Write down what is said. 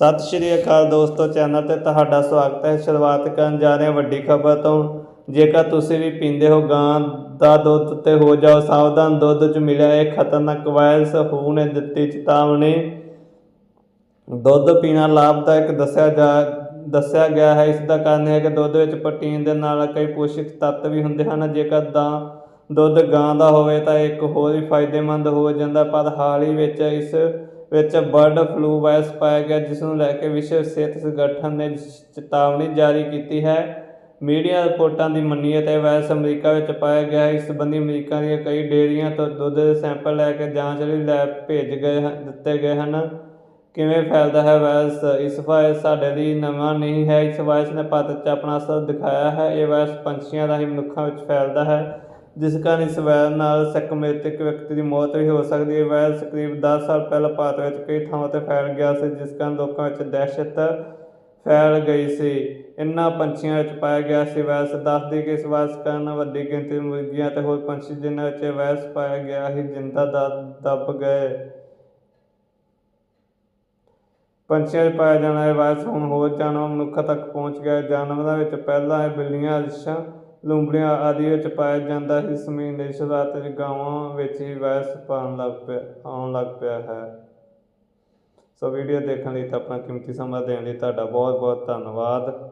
ਸਤਿ ਸ਼੍ਰੀ ਅਕਾਲ ਦੋਸਤੋ, ਚੈਨਲ ਤੇ ਤੁਹਾਡਾ ਸਵਾਗਤ ਹੈ। ਸ਼ੁਰੂਆਤ ਕਰਨ ਜਾ ਰਹੇ ਹਾਂ ਵੱਡੀ ਖਬਰ ਤੋਂ। ਜੇਕਰ ਤੁਸੀਂ ਵੀ ਪੀਂਦੇ ਹੋ ਗਾਂ ਦਾ ਦੁੱਧ ਤੇ ਹੋ ਜਾਓ, ਸਾਵਧਾਨ ਦੁੱਧ 'ਚ ਮਿਲਿਆ ਇਹ ਖਤਰਨਾਕ ਵਾਇਰਸ ਹੂ ਨੇ ਦਿੱਤੀ ਚੇਤਾਵਨੀ। ਦੁੱਧ ਪੀਣਾ ਲਾਭਦਾਇਕ ਦੱਸਿਆ ਜਾ, ਦੱਸਿਆ ਗਿਆ ਹੈ। ਇਸ ਦਾ ਕਾਰਨ ਇਹ ਹੈ ਕਿ ਦੁੱਧ ਵਿੱਚ ਪ੍ਰੋਟੀਨ ਦੇ ਨਾਲ ਕਈ ਪੋਸ਼ਕ ਤੱਤ ਵੀ ਹੁੰਦੇ ਹਨ। ਜੇਕਰ ਦਾ ਦੁੱਧ ਗਾਂ ਦਾ ਹੋਵੇ ਤਾਂ ਇੱਕ ਹੋਰ ਵੀ ਫਾਇਦੇਮੰਦ ਹੋ ਜਾਂਦਾ, ਪਰ ਹਾਲ ਹੀ ਵਿੱਚ ਇਸ ਵਿੱਚ ਬਰਡ ਫਲੂ ਵਾਇਰਸ ਪਾਇਆ ਗਿਆ ਜਿਸ ਨੂੰ ਲੈ ਕੇ ਵਿਸ਼ਵ ਸਿਹਤ ਸੰਗਠਨ ਨੇ ਚੇਤਾਵਨੀ ਜਾਰੀ ਕੀਤੀ ਹੈ। ਮੀਡੀਆ ਰਿਪੋਰਟਾਂ ਦੀ ਮੰਨੀਏ ਤਾਂ ਇਹ ਵਾਇਰਸ ਅਮਰੀਕਾ ਵਿੱਚ ਪਾਇਆ ਗਿਆ ਹੈ। ਇਸ ਸੰਬੰਧੀ ਅਮਰੀਕਾ ਦੀਆਂ ਕਈ ਡੇਅਰੀਆਂ ਤੋਂ ਦੁੱਧ ਦੇ ਸੈਂਪਲ ਲੈ ਕੇ ਜਾਂਚ ਲਈ ਲੈਬ ਭੇਜ ਗਏ ਦਿੱਤੇ ਗਏ ਹਨ। ਕਿਵੇਂ ਫੈਲਦਾ ਹੈ ਵਾਇਰਸ? ਇਸ ਵਾਇਰਸ ਸਾਡੇ ਲਈ ਨਵਾਂ ਨਹੀਂ ਹੈ। ਇਸ ਵਾਇਰਸ ਨੇ ਭਾਰਤ 'ਚ ਆਪਣਾ ਅਸਰ ਦਿਖਾਇਆ ਹੈ। ਇਹ ਵਾਇਰਸ ਪੰਛੀਆਂ ਰਾਹੀਂ ਮਨੁੱਖਾਂ ਵਿੱਚ ਫੈਲਦਾ ਹੈ। ਜਿਸ ਕਾਰਨ ਇਸ ਵਾਇਰਸ ਨਾਲ ਸੰਕਰਮਿਤ ਇੱਕ ਵਿਅਕਤੀ ਦੀ ਮੌਤ ਵੀ ਹੋ ਸਕਦੀ ਹੈ। ਵਾਇਰਸ ਕਰੀਬ 10 ਸਾਲ ਪਹਿਲਾਂ ਭਾਰਤ ਵਿੱਚ ਕਈ ਥਾਵਾਂ ਤੇ ਫੈਲ ਗਿਆ ਸੀ, ਜਿਸ ਕਾਰਨ ਲੋਕਾਂ ਵਿੱਚ ਦਹਿਸ਼ਤ ਫੈਲ ਗਈ ਸੀ। ਇਨ੍ਹਾਂ ਪੰਛੀਆਂ ਵਿੱਚ ਪਾਇਆ ਗਿਆ ਸੀ ਵਾਇਰਸ ਦੱਸਦੀ ਕਿ ਇਸ ਵਾਇਰਸ ਕਾਰਨ ਵੱਡੀ ਗਿਣਤੀ ਵਿੱਚ ਮੁਰਗੀਆਂ ਤੇ ਹੋਰ ਪੰਛੀ ਜਿਨ੍ਹਾਂ ਵਿੱਚ ਇਹ ਵਾਇਰਸ ਪਾਇਆ ਗਿਆ ਸੀ, ਜਿੰਦਾ ਦ- ਦੱਬ ਗਏ। ਪੰਛੀਆਂ 'ਚ ਪਾਇਆ ਜਾਣਾ ਇਹ ਵਾਇਰਸ ਹੁਣ ਹੋਰ ਜਾਨਵਰ ਮਨੁੱਖਾਂ ਤੱਕ ਪਹੁੰਚ ਗਿਆ ਜਾਨਵਰਾਂ ਵਿੱਚ ਪਹਿਲਾਂ ਇਹ ਬਿੱਲੀਆਂ ਰਿਛਾਂ ਲੂੰਬੜੀਆਂ ਆਦਿ ਵਿੱਚ ਪਾਇਆ ਜਾਂਦਾ ਸੀ। ਇਸ ਮਹੀਨੇ ਦੀ ਸ਼ੁਰੂਆਤ ਵਿੱਚ ਗਾਵਾਂ ਵਿੱਚ ਹੀ ਵਾਇਰਸ ਪਾਉਣ ਲੱਗ ਪਿਆ, ਆਉਣ ਲੱਗ ਪਿਆ ਹੈ। ਸੋ ਵੀਡੀਓ ਦੇਖਣ ਲਈ ਤਾਂ ਆਪਣਾ ਕੀਮਤੀ ਸਮਾਂ ਦੇਣ ਲਈ ਤੁਹਾਡਾ ਬਹੁਤ ਬਹੁਤ ਧੰਨਵਾਦ।